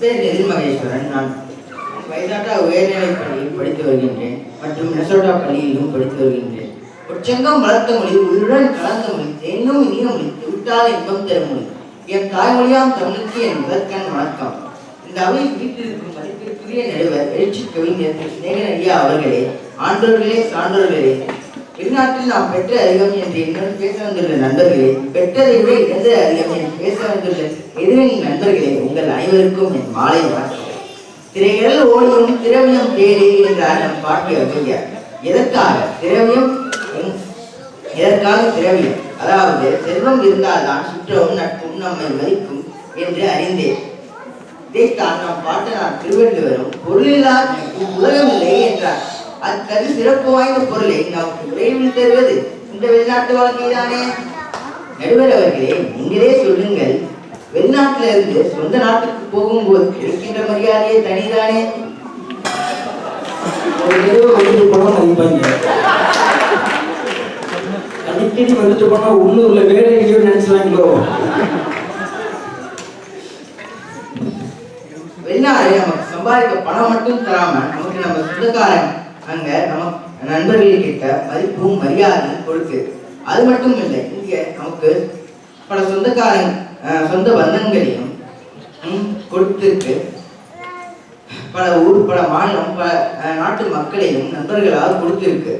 பேர் நெல் மகேஸ்வரன் நான் வயதாட்டா உயர்நிலைப் பள்ளியில் படித்து வருகின்றேன் மற்றும் நெசோட்டா பள்ளியிலும் படித்து வருகின்றேன். உச்சங்கம் வளர்த்த மொழி உயிருடன் கலந்த மொழி தேனும் இனிய மொழி விட்டால் இன்பம் தரும் மொழி. என் தாய்மொழியாம் தமிழுக்கு என் முதற்கண் வணக்கம். இந்த அவையில் வீட்டிற்கும் மதிப்பிற்குரிய நடுவர் எழுச்சி கவிஞர் சிநேகன் ஐயா அவர்களே ஆண்டோர்களே சான்றோர்களே வெளிநாட்டில் நாம் பெற்ற அதிகம் என்று என்னுடன் பேச வந்துள்ள நண்பர்களே பெற்றதை விட இழந்த அதிகம் என்று பேச வந்துள்ள எதிரின் நண்பர்களே உங்கள் அனைவருக்கும் என் மாலை வணக்கம் திரையிடல் ஓடியும் திரவியம் தேடி என்றார் நம் பாட்டிய வையார் எதற்காக? திரவியம் எதற்காக திரவியம்? அதாவது செல்வம் இருந்தால்தான் சுற்றவும் நட்பும் நம்மை மதிக்கும் என்று அறிந்தேன். இதைத்தான் நம் பாட்டனார் திருவள்ளுவரும் பொருளில்லா உலகமில்லை என்றார். அத்தகு சிறப்பு வாய்ந்த பொருளை. நமக்கு விரைவில் தருவது. இந்த வெளிநாட்டு வாழ்க்கைதானே நடுவர் அவர்களே நீங்களே சொல்லுங்கள். வெளிநாட்டில இருந்து சொந்த நாட்டுக்கு போகும்போது கிடைக்கின்ற மரியாதையே தனிதானே? அடிக்கடி வந்துட்டு போனா உள்ளூர்ல வேலை எங்கேயோ நினைச்சுவாங்களோ வெளிநாடு நமக்கு சம்பாதிக்க பணம் மட்டும் தராம நமக்கு நம்ம சொந்தக்காரன் அங்க நம்ம நண்பர்கள் கிட்ட மதிப்பும் மரியாதையும் கொடுத்து அது மட்டும் இல்லை இங்க நமக்கு பல சொந்தக்காரன் சொந்த பந்தங்களையும் ம், கொடுத்திருக்கு. பல ஊர் பல மாநிலம் பல நாட்டு மக்களையும் நண்பர்களாக கொடுத்திருக்கு.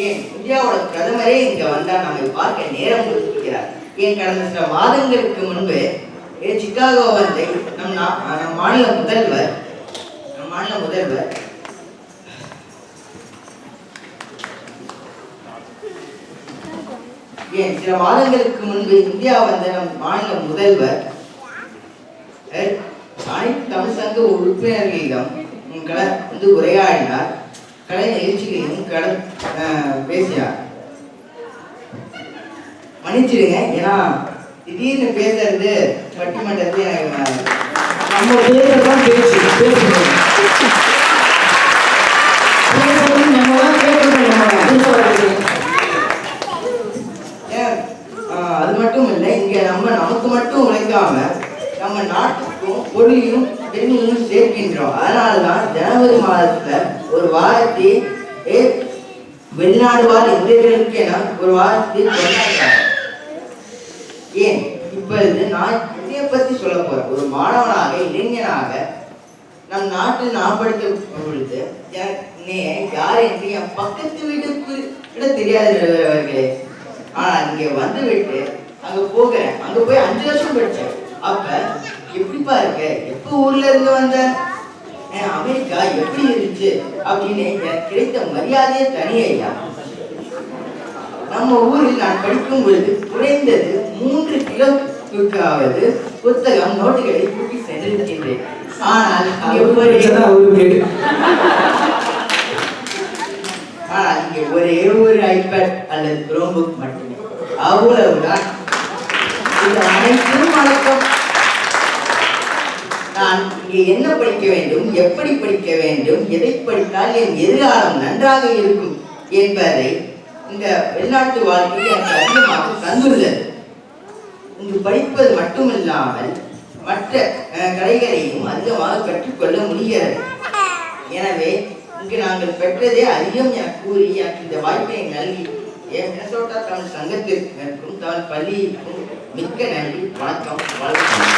ஏன் இந்தியாவோட பிரதமரே இங்க வந்தா நம்மை பார்க்க நேரம் கொடுத்திருக்கிறார். ஏன் கடந்த சில மாதங்களுக்கு முன்பு ஏ சிக்காகோ வந்து நம் நா- நம் மாநில முதல்வர் நம் மாநில முதல்வர். ஏன் சில மாதங்களுக்கு முன்பு இந்தியா வந்த நம் மாநில முதல்வர் அனைத்து தமிழ் சங்க உறுப்பினர்களிடம் உம், கல வந்து உரையாடினார். கலை நிகழ்ச்சிகளையும் கல பேசினார். மன்னிச்சிடுங்க ஏன்னா திடீர்னு பேசுறது பட்டிமன்றத்துல எனக்கு நம்ம பேசுறதான் பேச்சு பேசணும் தான் அது மட்டும் இல்லை இங்க நம்ம நமக்கு மட்டும் உழைக்காம நம்ம நாட்டுக்கும் பொருளையும் பெருமையும் சேர்க்கின்றோம். அதனாலதான் ஜனவரி மாதத்துல ஒரு வாரத்தை வெளிநாடு வாழ் இந்தியர்களுக்கு என ஒரு வாரத்தை கொண்டாடுறாங்க ஏன்? இப்பொழுது நான் என்னைய பத்தி சொல்ல போறேன். ஒரு மாணவனாக இளைஞனாக நம் நாட்டில் நான் படித்த பொழுது யார் என்று என் பக்கத்து வீட்டுக்கு கூட தெரியாதவர்களே ஆனா இங்க வந்து விட்டு அங்க போகிறேன். அங்க போய் அஞ்சு வருஷம் படிச்சேன் அப்ப எப்படிப்பா இருக்க? எப்ப ஊர்ல இருந்து வந்த? ஏன் அமெரிக்கா எப்படி இருந்துச்சு? அப்படின்னு எனக்கு கிடைத்த மரியாதையே தனியா நம்ம ஊரில் நான் படிக்கும் பொழுது குறைந்தது மூணு கிலோவுக்காவது புத்தகம் நோட்டுகளை தூக்கி சென்றிருக்கின்றேன். ஆனால் ஆனால் இங்கே ஒரே ஒரு ஐபேட் அல்லது குரோம் புக் மட்டுமே. அவ்வளவுதான். இது அனைத்தும் வழக்கம் நான் இங்கே என்ன படிக்க வேண்டும் எப்படி படிக்க வேண்டும் எதை படித்தால் என் எதிர்காலம் நன்றாக இருக்கும் என்பதை இந்த வெளிநாட்டு வாழ்க்கை எனக்கு அதிகமாக தந்துள்ளது. இங்கு படிப்பது மட்டுமில்லாமல் மற்ற கலைகளையும் அதிகமாக கற்றுக்கொள்ள முடிகிறது. எனவே இங்கு நாங்கள் பெற்றதே அதிகம் என கூறி எனக்கு இந்த வாய்ப்பை நல்கி என் மினசோட்டா தமிழ் சங்கத்திற்கும் தமிழ் பள்ளிக்கும் மிக்க நன்றி வணக்கம் வணக்கம்